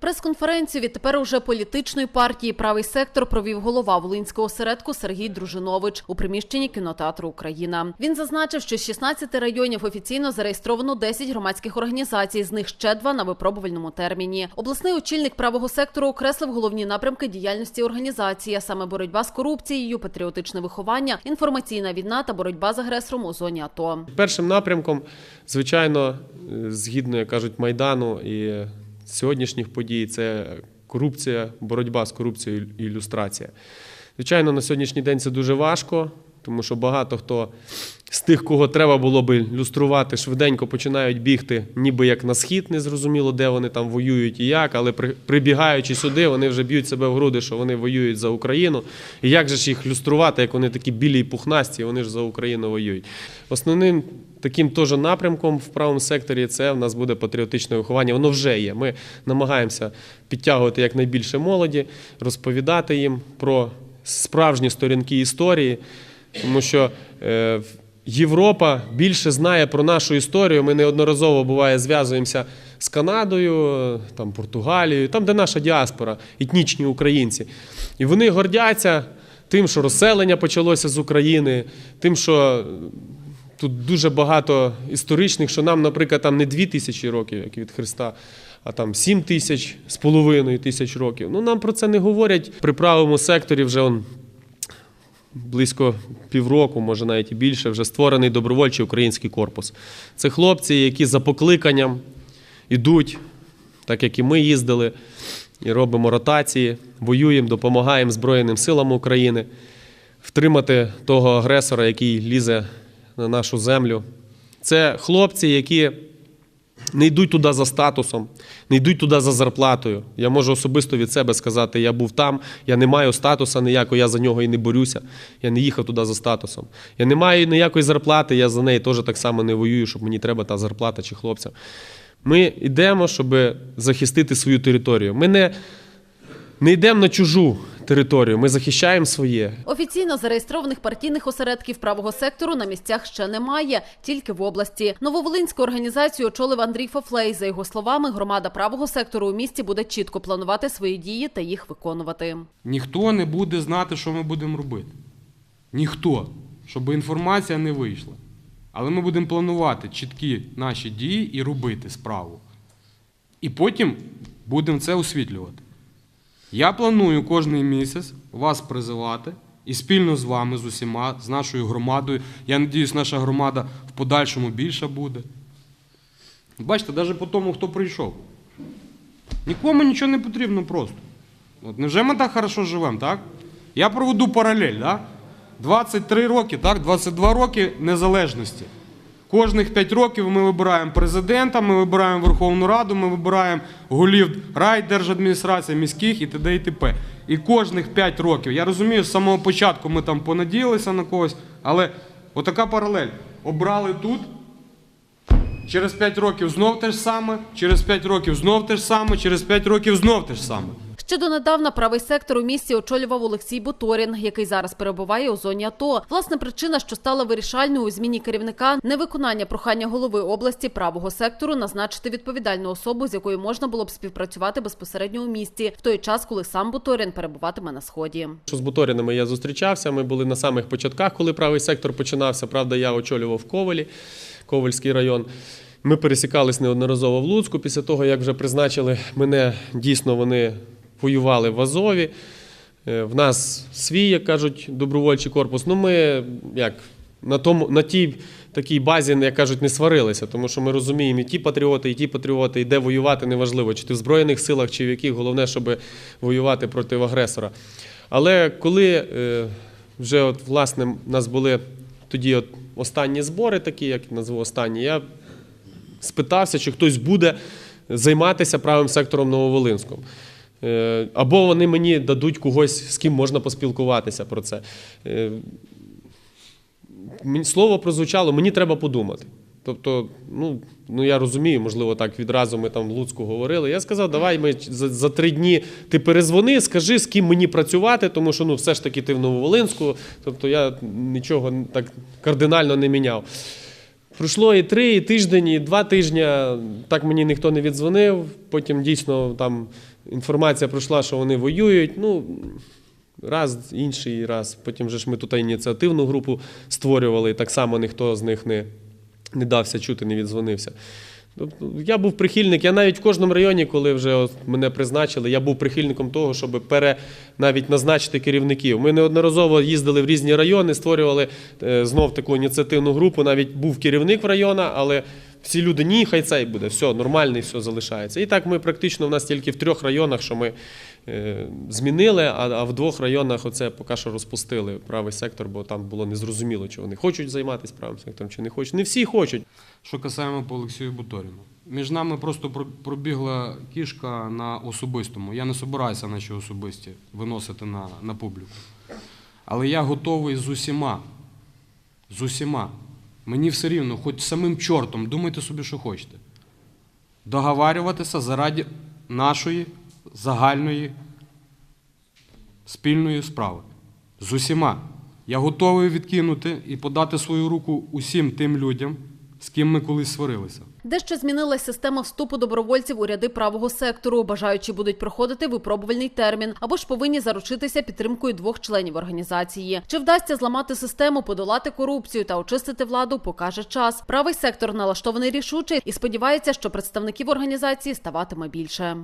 Прес-конференцію від тепер уже політичної партії Правий сектор провів голова Волинського осередку Сергій Дружинович у приміщенні кінотеатру Україна. Він зазначив, що з 16 районів офіційно зареєстровано 10 громадських організацій, з них ще два на випробувальному терміні. Обласний очільник правого сектору окреслив головні напрямки діяльності організації, а саме боротьба з корупцією, патріотичне виховання, інформаційна війна та боротьба з агресором у зоні АТО. Першим напрямком, звичайно, е, згідно як кажуть майдану і сьогоднішніх подій, це корупція, боротьба з корупцією і ілюстрація. Звичайно, на сьогоднішній день це дуже важко, тому що багато хто з тих, кого треба було би люструвати, швиденько починають бігти, ніби як на схід, незрозуміло, де вони там воюють і як, але при- прибігаючи сюди, вони вже б'ють себе в груди, що вони воюють за Україну. І як же ж їх люструвати, як вони такі білі і пухнасті, вони ж за Україну воюють. Основним таким теж напрямком в правому секторі це в нас буде патріотичне виховання. Воно вже є. Ми намагаємося підтягувати якнайбільше молоді, розповідати їм про справжні сторінки історії, тому що е, Європа більше знає про нашу історію. Ми неодноразово буває зв'язуємося з Канадою, там Португалією, там, де наша діаспора, етнічні українці. І вони гордяться тим, що розселення почалося з України, тим, що Тут дуже багато історичних, що нам, наприклад, там не дві тисячі років, як від Христа, а там сім тисяч з половиною тисяч років. Ну нам про це не говорять. При правому секторі вже он близько півроку, може навіть і більше, вже створений добровольчий український корпус. Це хлопці, які за покликанням ідуть, так як і ми їздили, і робимо ротації, воюємо, допомагаємо Збройним силам України втримати того агресора, який лізе на нашу землю. Це хлопці, які не йдуть туди за статусом, не йдуть туди за зарплатою. Я можу особисто від себе сказати, я був там, я не маю статуса ніякого, я за нього і не борюся. Я не їхав туди за статусом. Я не маю ніякої зарплати, я за неї теж так само не воюю, щоб мені треба та зарплата чи хлопцям. Ми йдемо, щоб захистити свою територію. Ми не, не йдемо на чужу територію, ми захищаємо своє. Офіційно зареєстрованих партійних осередків правого сектору на місцях ще немає, тільки в області. Нововолинську організацію очолив Андрій Фафлей. За його словами, громада правого сектору у місті буде чітко планувати свої дії та їх виконувати. Ніхто не буде знати, що ми будемо робити. Ніхто, щоб інформація не вийшла. Але ми будемо планувати чіткі наші дії і робити справу. І потім будемо це освітлювати. Я планую кожний місяць вас призивати і спільно з вами, з усіма, з нашою громадою. Я сподіваюся, наша громада в подальшому більша буде. Бачите, навіть по тому, хто прийшов. Нікому нічого не потрібно просто. От невже ми так хорошо живемо, так? Я проведу паралель, так? 23 роки, так? 22 роки незалежності. Кожних 5 років ми вибираємо президента, ми вибираємо Верховну Раду, ми вибираємо голів райдержадміністрації, міських і т.д. і т.п. І кожних 5 років. Я розумію, з самого початку ми там понадіялися на когось, але отака паралель. Обрали тут, Через 5 років знов те ж саме, через 5 років знов те ж саме, через 5 років знов те ж саме. Ще донедавна правий сектор у місті очолював Олексій Буторін, який зараз перебуває у зоні АТО. Власне, причина, що стала вирішальною у зміні керівника, невиконання прохання голови області правого сектору назначити відповідальну особу, з якою можна було б співпрацювати безпосередньо у місті, в той час, коли сам Буторін перебуватиме на сході. Що з Буторінами я зустрічався. Ми були на самих початках, коли правий сектор починався. Правда, я очолював Ковелі, Ковельський район. Ми пересікались неодноразово в Луцьку після того, як вже призначили мене. Дійсно, вони воювали в Азові. Е, В нас свій, як кажуть, добровольчий корпус. Ну, ми як на тому, на тій такій базі, як кажуть, не сварилися, тому що ми розуміємо, і ті патріоти, і ті патріоти, і де воювати неважливо, чи ти в Збройних силах, чи в яких, головне, щоб воювати проти агресора. Але коли е, вже от, власне у нас були тоді от останні збори, такі, як назву останні, я спитався, чи хтось буде займатися правим сектором Нововолинськом. Е, Або вони мені дадуть когось, з ким можна поспілкуватися про це. Е, Слово прозвучало, мені треба подумати. Тобто, ну, ну я розумію, можливо, так відразу ми там в Луцьку говорили. Я сказав, давай ми за, за три дні ти перезвони, скажи, з ким мені працювати, тому що ну, все ж таки ти в Нововолинську. Тобто я нічого так кардинально не міняв. Пройшло і три, і тиждень, і два тижні. Так мені ніхто не віддзвонив. Потім дійсно там інформація пройшла, що вони воюють. Ну, раз, інший раз. Потім вже ж ми тут ініціативну групу створювали, і так само ніхто з них не, не дався чути, не віддзвонився. Тобто я був прихильник, я навіть в кожному районі, коли вже мене призначили, я був прихильником того, щоб пере навіть назначити керівників. Ми неодноразово їздили в різні райони, створювали е, знов таку ініціативну групу. Навіть був керівник в районах, але всі люди ні, хай цей буде, все нормальний, все залишається. І так ми практично в нас тільки в трьох районах, що ми е, змінили, а, в двох районах оце поки що розпустили правий сектор, бо там було незрозуміло, чи вони хочуть займатися правим сектором, чи не хочуть. Не всі хочуть. Що касаємо по Олексію Буторіну. Між нами просто пробігла кішка на особистому. Я не собираюся наші особисті виносити на, на публіку. Але я готовий з усіма. З усіма. Мені все рівно, хоч самим чортом, думайте собі, що хочете. Договарюватися заради нашої загальної спільної справи. З усіма. Я готовий відкинути і подати свою руку усім тим людям, з ким ми колись сварилися. Дещо змінилась система вступу добровольців у ряди правого сектору. Бажаючі будуть проходити випробувальний термін або ж повинні заручитися підтримкою двох членів організації. Чи вдасться зламати систему, подолати корупцію та очистити владу, покаже час. Правий сектор налаштований рішуче і сподівається, що представників організації ставатиме більше.